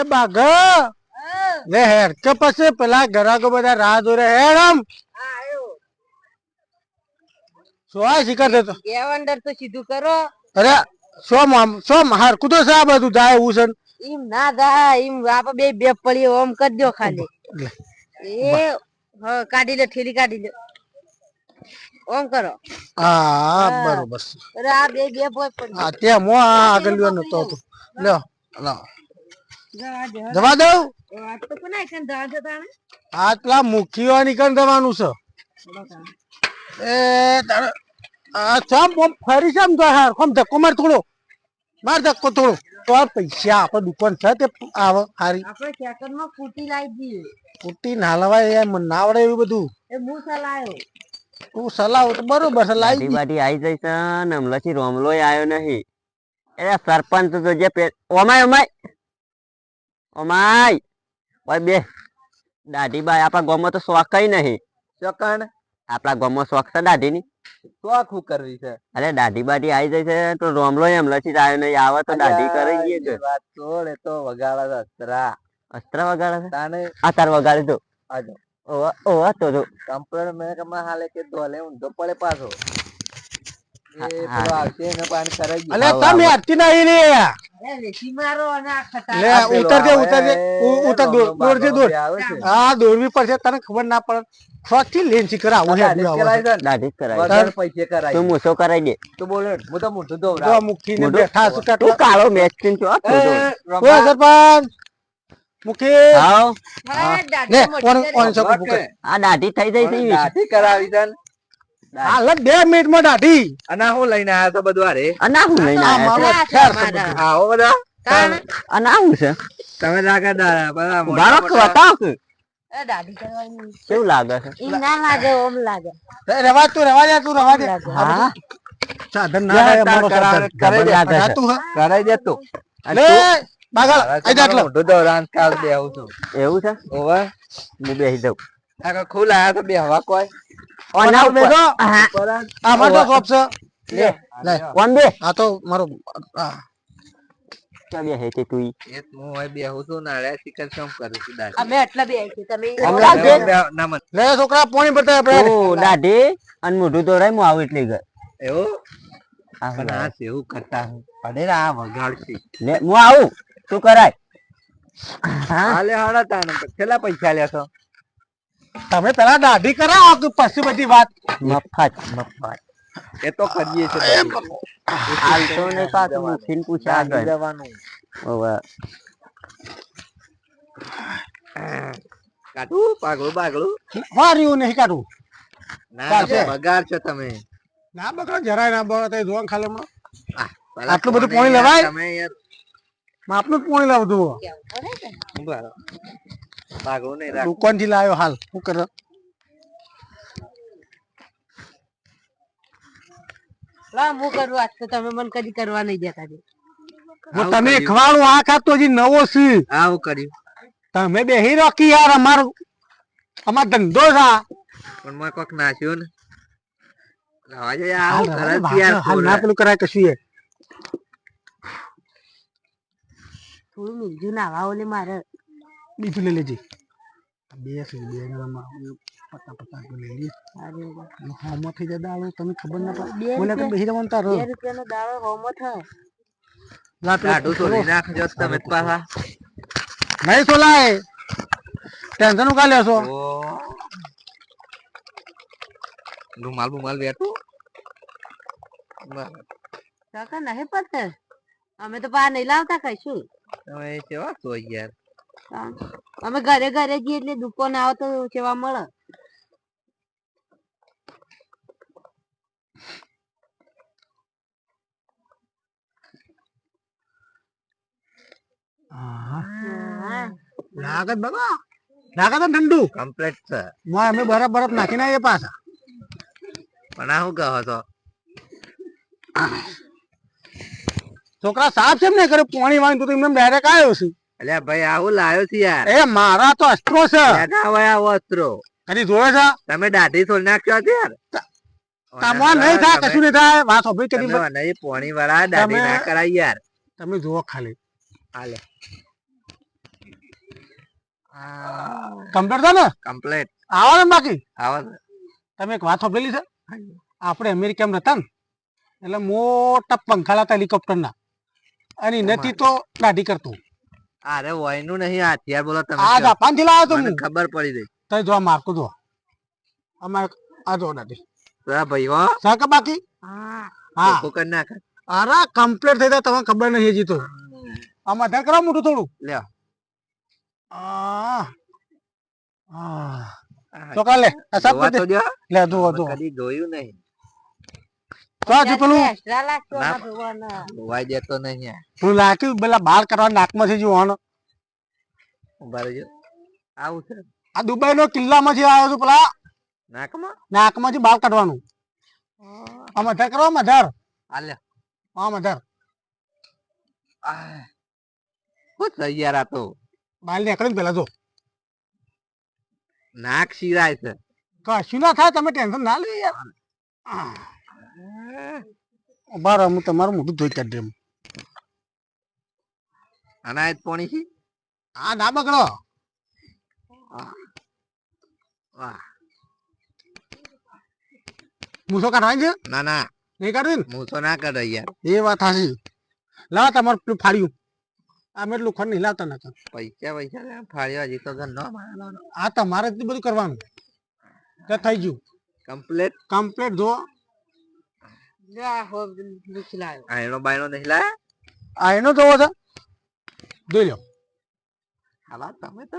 લે બાઘા લે હેર કે પછી પેલા ગરાકો બધા રાહ જોઈ હેર આમ. શું આ શીખર દેતો અંદર તો સીધું કરો. અરે શું આમ શું હારકું કુતો સા બધું? જાય એવું છે ને. દા ઈમ આપા બે બે પડી ઓમ કરી દો ખાલી. એ હ કાઢી લે ઠેલી કાઢી લે. ઓમ કરો. હા બરોબર અરે આ બે બે પડી હા તે મો આગળ લેવાનો નતો લ્યો લ્યો. જવા દઉં? પેલા મુખીઓ નીકળ જવાનું છે. એ તારે આ ફરી ચામ તો હાર. કોમ ધક્કો માર થોડો. માર ધક્કો થોડો. તો આ પૈસા આપણે દુકાન છે તે આવે હારી. આપણે માં લાવી દઈએ ફૂટી ના લવાય એમ ના આવડે એવું બધું. એ હું સલાયો? તું સલાહ તો બરોબર છે લાવી બાટી આવી જઈશ ને હમણાંથી રોમલોય આવ્યો નહીં. એટલે સરપંચ તો જે ઓમાય ઓમાય. ઓમાય ઓય બે. દાઢી બાઈ આપણા ગામમાં તો શોખ કઈ નહીં. ચોકણ આપણા ગામમાં શોખ છે દાઢીની. શોખ હું કરવી છે? અરે દાઢી બાટી આવી જાય છે તો રોમલો એમ લચી જાય નહીં આવે તો દાઢી કરી દઈએ છે વાત છોડ એ તો વગાડા અસ્ત્રા. અસ્ત્ર વગાડે છે? તાને આ તાર વગાડી દો આજો. ઓવા ઓવા તો જો. કમ્પ્યુટર મેં કમા હાલે કે ધોલે ઊંધો પડે પાછો. એ પેલો. આવશે એને પાણી કરાઈ ગયું. અલે તમે આવો. નહીં રે અરે વેચી મારો અને આ ખટા લે આ પેલો ઉતર દે આવે, ઉતર દે ઉ- ઉતર દોર રોમનો દોર દે બાગો દોર બે આવે છે. હા દોરવી પડશે તને ખબર ના પડે. ફોથી લેન શીખર હે દાઢી કરાય છે ને? દાઢી જ કરાવી વગર પૈસે કરાય તું મૂછો કરાઈ દે. તું બોલે હું તો મોઢું જો ધોવડાવું. મુખી બેઠા છે તું કાળો મેચ ટીમ છો આ તો જો. એ, ઓ સરપંચ! મુખી! હા, લે કોણ કોણ છે રમા મુખી? કે? આ દાઢી થઈ દાઢી કરાવી ને. હાલ બે મિનિટમાં દાઢી. અને હું લઈને આયા તો બધું હારે અને ના હું લઈને આવ્યા મારો છે? આ છે ખ્યાલ છે અમારા. બધું. આવો બધા. તાણ. હું છે? તમે લાગે દાડા બાળક બતાવ કે એ દાઢી કરવાની કેવું લાગે છે? ના લાગે ઓમ લાગે. એ તું રવા દે તું રવા દે. હા? સાધન ના યા, રહે તાર મારો કરાવે, સાધન. કરે દે. તું. લે બાગલ હવે આઈ જા કાલ બેહું છું. એવું છે? ઓવે હું બેસી જાઉં. આ કાંઈ તો બે તો બેહવા કોઈ. ઓના ઉપર આ મારો છે લે લે કોણ બે. આ તો મારો તું એ તો હું છું ને શું કરું છું. અમે એટલા બે છે તમે હું ના લે છોકરા પોણી બતાવે આપણે. તું દાઢી અને મોઢું દોરાય હું આવું એટલે ઘર. એવું? પણ આ સેવું કરતા હું. પડે આ વગાડશી લે હું આવું. તું કરાય. હા હાલે હાડા તાને કેટલા પૈસા લેશો તમે પેલા દાઢી કરાવો કે પછી બધી વાત. મફત મફત. એ તો કરીએ છે. હાલતો ને પાછું મૂકીને પૂછા આગળ. જવાનું. ઓવા કાઢું પાગળું પાગળું વાર્યું નહીં કાઢવું ના બગાડ છો તમે. ના બગડો જરાય ના બગાડ તે જોવાનું ખાલી હમણાં. આટલું બધું પાણી લેવાય? તમે યાર. માપનું પાણી લાવતું ઊભા નહીં રાખથી લાવ્યો હાલ. શું કરો? લા હું કરું આજ તો તમે મને કદી કરવા નહીં દેતા છે. જો તમે ખવાડું આ ખાતો હજી નવો છે આવું કર્યું. તમે બેહી રોકી યાર અમારો અમાર ધંધો છે. પણ મેં કોક નાખ્યો ને. દે યાર, છે યાર હાલ ના. પેલું કરાય કશું એ. થોડું મીઠું નાવા ઓલે મારે. બીજું લઈ લેજે બે છે બે જણામાં પતા પતા તો લઈ લઈએ હોમો થઈ જાય દાડો તમે ખબર ના પડે બોલે કે રૂપિયા- જવાનું તારો બે રૂપિયાનો દાડો હોમો થાય લા તો લઈ નાખજો તમે પાછા નહીં સોલાય ટેન્શન ઉકા લેશો ઓ. રૂમાલ બુમાલ બેઠું. કાકા નહીં પડતે અમે તો બહાર નહીં લાવતા કઈશું તમે કેવા છો યાર. અમે ઘરે ઘરે જઈએ એટલે દુકાન આવો તો સેવા મળે. લાગત ઠંડુ? કમ્પ્લીટ છે. અમે બરફ બરફ નાખીને એ પાછા. પણ આ શું કહો છો? છોકરા સાફ છે ને કરે પાણી વાળી તો એમને ડાયરેક્ટ આવ્યો છું. અલ્યા ભાઈ આવું લાયો છે યાર. એ મારા તો અસ્ત્રો છે. બેઠા હોય આ અસ્ત્રો. કદી જોવે છે? તમે દાઢી થોડી નાખ્યો છે યાર? તમાર નહીં થાય કશું નહીં થાય. વાત સાંભળી કરી તમે નહીં? પોણી વાળા દાઢી ના કરાય યાર. તમે જુઓ ખાલી. હાલે. કમ્પ્લેટ છે ને? કમ્પ્લેટ. આવો ને બાકી. આવો તમે એક વાત સાંભળેલી છે? આપણે અમેરિકામાં રહેતા ને? એટલે મોટા પંખાલા હતા હેલિકોપ્ટરના અને નથી તો દાઢી કરતો. અરે વયનું નહીં આ હથિયાર બોલો તમે આ. જાપાનથી લાવ્યો તો ખબર પડી ગઈ. તઈ જો મારતો જો અમારે આ જો નથી બરા ભાઈ હો. સાક બાકી? હા. ચોખ્ખું ના કર અરે કમ્પ્લીટ થઈ જાય તમને ખબર નહીં હજી તો. આમાં ધર કરો મોટું થોડું. લ્યો. આ આ તો કાલે જો લે દો દો કદી જોયું નહીં. તો પેલું દેતો નહીં આ. લાગ્યું પેલા બાર કરવા નાકમાં છે જોવાનો આવું છે? આ દુબઈ નો કિલ્લામાં છે આવ્યો છું પેલા? નાકમાં? નાકમાંથી બાર કાઢવાનું. આ મધર કરો મધર આ હા મધર આ તો. નીકળે પેલા જો. નાક શિરાય છે. કશું ના થાય તમે ટેન્શન ના લે યાર. ઊભા હું તમારું મોઢું ધોઈ કાઢી એમ. અનાયત પોણી છે? આ ના બગડો. વાહ. મૂસો કાઢવાય છે? ના ના. નહીં કાઢવી મૂસો ના કરે યાર. એ વાત હાસી લાવ તમારું પેલું ફાડ્યું અમે એટલું ખંડ નહીં લાવતા નતા. પૈસા પૈસા ફાળ્યો હજી તો નો આ તમારે જ બધું કરવાનું. થઈ ગયું. કમ્પ્લેટ? કમ્પ્લેટ જો. જો આ હો લૂછી લાવ્યો. આયનો બાયનો નહીં લાયા આ એનો જોવો છે જોઈ લો તમે તો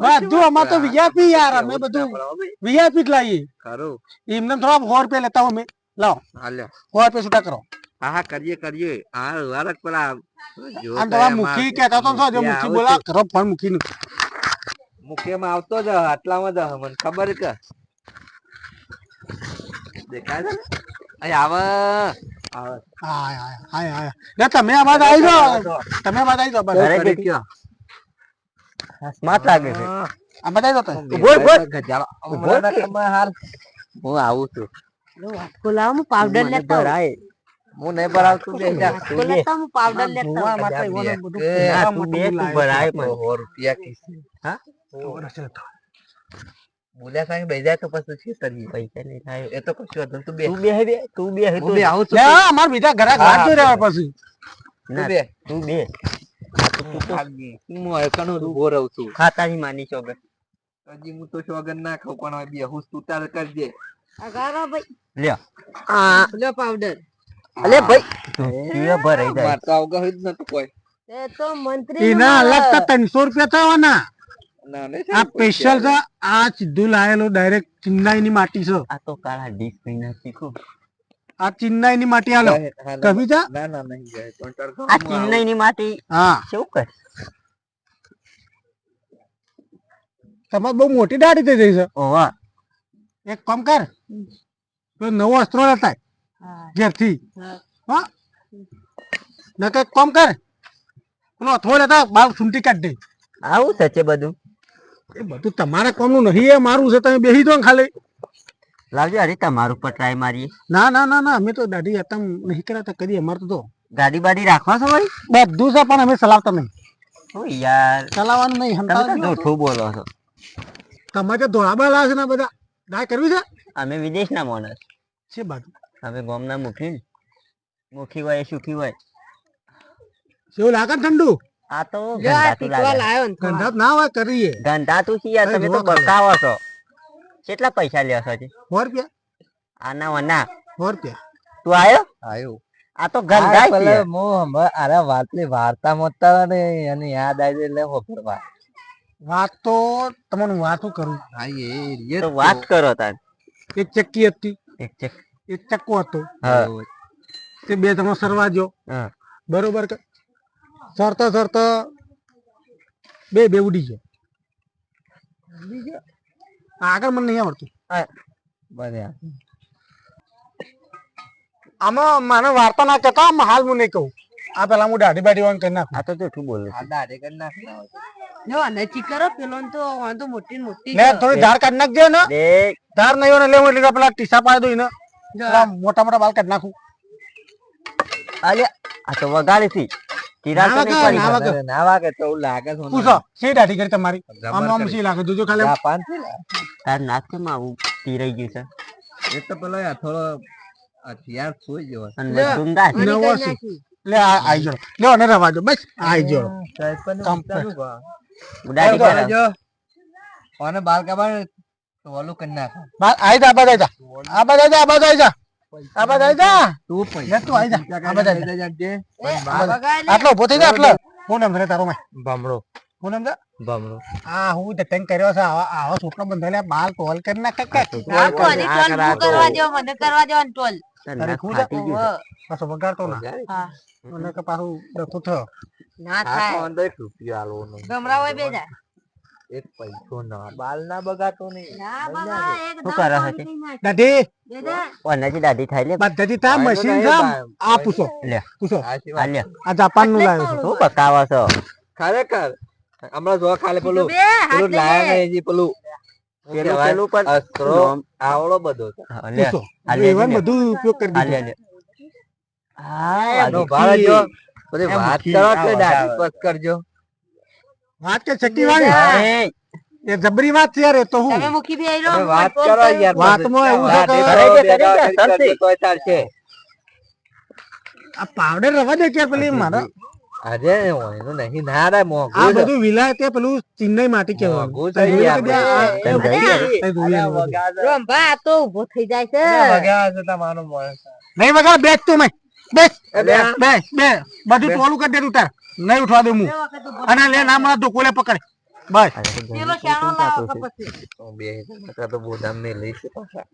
બધું અમારે તો VIP યાર, અમે બધું- ના પડે હો ભાઈ. વીઆઈપી જ લાવીએ ખરું એમને થોડા સો રૂપિયા લેતા અમે લાવો હાલ્યો સો રૂપિયા છૂટા કરો હા હા કરીએ કરીએ હા વારક પેલા તમારા મુખી કહેતા તો છો મુખી મુખી બોલા કરો ફોન મૂકીને મુખીમાં આવતો જ આટલામાં જ મને ખબર કે દેખાય છે ને આવે આવે હાય હાય હાય હાય તમે આ બાદ આવી જાઓ તમે આ બાદ આવી જાઓ ઘરે કરી કયો? સ્માર્ટ લાગે છે આ બધા આવી જાઓ તમે. બોલ, બોલ. ગજાળો. બોલ મને કે. ખબર હાલ. હું આવું છું લો, વાટકો લાવો, હું પાવડર મને ભરાય. હું નહીં ભરાવતું બે. વાટકો લેતા હું પાવડર લેતા જોવા આવું. માટે બધું બે. જોવા ના, તું બે, તું ભરાય પણ. સો રૂપિયા કિસે. હા બોલ્યા સાંગે બે જાય તો પછી શું કરીએ? પૈસા નહીં થાય. એ તો કશું હતું તું બે. તું બે બે? તું બે હું બે આવું છું. લે, આ બીજા ઘરાક વાત રહ્યા પછી. તું બે. તું બે. હું એકનો ઊભો રહું છું. ખાતાની માની છો હજી હું તો શોગન ના ખાઉં પણ બે. હું તું તાર કરજે. અગારા ભાઈ. લ્યો આ. લે પાવડર અલે ભાઈ. તું ભરાઈ જાય. માર તો આવગા હોય જ નતું કોઈ. એ તો મંત્રી ના અલગ તો ત્રણસો રૂપિયા થવાના. ના ને આ સ્પેશિયલ છે આ સીધું લાયેલું ડાયરેક્ટ ચિન્નાઈ ની માટી છે. આ તો કાળા ડીશ પીને શીખો આ ચેન્નાઈ ની માટી આલો કભી જા? ના ના નહીં જાય પણ તડકો આ ચેન્નાઈ ની માટી હા. શું કર? તમારે બહુ મોટી દાઢી થઈ જઈ છે. ઓવા એક કામ કર. તો નવો અસ્ત્રો લેતા ઘેરથી. હા. હા. ને કંઈક કામ કર. પેલો અથો લેતા બાર સુંટી કાઢ દે. આવું સચે બધું. એ બધું તમારા કામનું નહીં એ મારું છે તમે બેસી દો ને ખાલી. લાવજો અરે તમારું પર ટ્રાય મારીએ. ના ના ના ના અમે તો દાઢી હતા નહીં કરાતા કરીએ અમારે તો ગાડી બાડી રાખવા છો ભાઈ? બધું છે પણ અમે ચલાવતા નહીં. ઓ યાર ચલાવવાનું નહીં તમે તો જૂઠું બોલો છો. તમારે તો ધોળાબા લાવે છે ને બધા. દાય કરવી છે? અમે વિદેશના માણસ. છે બાજુ. અમે ગામના મુખી ને. મુખી હોય સુખી હોય. શું લાગે ઠંડુ? આ તો ગંધાતું ને હોય કરીએ. ગંધાતું છે યાર? તમે તો બકાવો છો કેટલા પૈસા લ્યો છો જી સો રૂપિયા. આના વના સો રૂપિયા. તું આયો? આયો. આ તો ગંધાય છે યાર. અરે વાતલી વાર્તા મોતા ને અને યાદ આવી એટલે હોફરવા વાત તો તમને વાતો કરું. હા એ તો વાત કરો તાર. એક ચક્કી હતી. એક ચક એક ચક્કો હતો. હા. તે બે તમે સરવા જો હા. બરોબર કે સરતા સરતા બે બે ઉડી છે આગળ મને નહીં આવડતું. બરાબર આમાં મને વાર્તા ના કહેતા હાલ હું નહીં કહું. આ પેલા હું દાઢી બાઢી વાંગ કરી નાખું. આ તો જૂઠું બોલું આ દાઢી કરી નાખ જો નચી કરો પેલો ને તો વાંધો મોટી મોટી લે થોડી ધાર કાઢી નાખજે ને ધાર નહીં ને લેવું એટલે પેલા ટીસા પાડી દો ને મોટા મોટા બાલ કાઢી નાખું. અલ્યા આ તો વગાડી થી બધું આ બાલ કાપા ઓલું કરી નાખો. બા આઈ જા આબાદ આઈ જા. આઈ જા. તું તું જા. પૈસા એ, બગાડ લે. આટલો ઊભો થઈ જા આટલો. હું નામ છે તારો મેં ભમરો. હું નામ છે? ભમરો. આ હું જતન કર્યો છે. આવા આવા છોકરો બંધાયેલા બાલ ટોલ કરી નાખે કે? ના, કોની ટોલ? હું કરવા દ્યો, મને કરવા દ્યો ને ટોલ. તારે નાક ખુદ ફાટી ગયું છે. ઓહો. પાછો વગાડતો ના. હા. મને કે પાછું ડખું થયો. ના થાય. અંદર એક રૂપિયો ગમરા હોય બે જા. એક પૈસો ના બાલ ના બગાતો નહીં. ના બાબા, એકદમ શું કરે છે શાંતિ તે? નાખ. દાદી! થાય લે દાદી તા મશીન જામ આ પૂછો. લે પૂછો. આ લે આ જાપાનનું લાવ્યો છું. શું બતાવો છો? ખરેખર. હમણાં જો ખાલી પેલું પેલું લાયા ને પેલું. પેલું પેલું પણ અસ્ત્રો બધો લે આ લે બધું ઉપયોગ કરી દીધો. લે હા નો વાગી. જો. બધી વાત કરો આવો, કે દાઢી આવો. કરજો. વાત કે ચકી વાળી એ, એ જબરી વાત છે યાર એ તો હું. તમે રહો, તમે હું વાત કરો. યાર વાતમાં એવું છે કે- કરો, કરે છે, આ પાવડર રવા દે કે પેલી મારા? અરે એનું નહીં ના રે મો આ. બધું વિલા તે પેલું ચિન્નઈ માટી કે ગો થઈ ગયા તો ઊભો થઈ જાય છે. વગાડો તમારો માણસ. નહીં વગાડ બેસ તું મેં. બેસ બે. બે બધું ટોલું કરી દેતું તાર. નહીં ઉઠવા દઉં હું અને લે નામ પકડ. બસ તો પેલો ઘરનું શાણો શું લાવો થતું કે છે? પછી. હું બે તો બોધામ ને લઈશ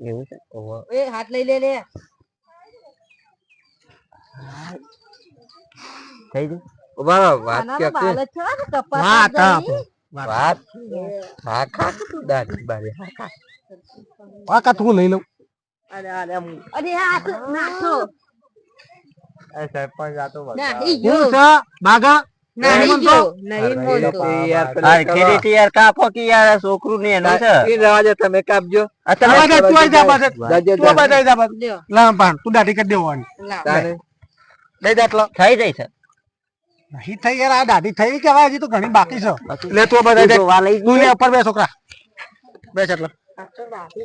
એવું છે? એ હાથ લઈ લે લે. થઈ ગયું? ઊભા વાત વાત. વાત? હા ખા. બારી હા ખા. તું લઈ લઉં. અરે અરે અરે હાથ નાખો. એ સરપંચ આ તો હું. છે બાગા. છોકરું ને એનું છે. ઈ રહેવા દે, તમે કાપજો તું દાઢી કરી દેવાની થઈ જાય છે. નહીં થઈ યાર આ દાઢી થઈ કેવાય હજી તો ઘણી બાકી છે. લે તું બધા તું તું લે ઉપર બે છોકરા. બેસ એટલો.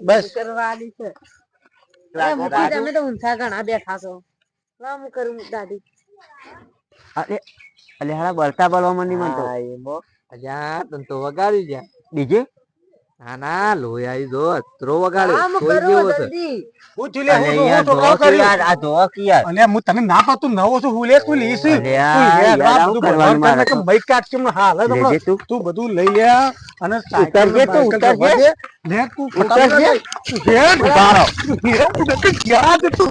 બસ. કરવાની છે. તમે તો ઊંચા ઘણા બેઠા છો. હું કરું દાદી. અરે અલે હાલા બળતા બળવા માંડી મને તો. હા, એમાં. અજા, તને તો વગાડી જા બીજે? ના ના લોહી આવી જો અસ્ત્રો વગાડ્યો કરું જેવો છે હું લે હું તો જોવો કહું યાર આ જોવો યાર અલે હું તને ના પાતું નવો છું હું લે તું લીસ તું લે, આ બધું ભગવાન કરે કે તો. બૈક કાઢ હાલ જ તું તું બધું લઈ લે અને સાયકલ ઉતરજે તું, બાયકલ ઉતરજે. લે તું. ફટાફટ લે. લે, બારો. તું છે તું?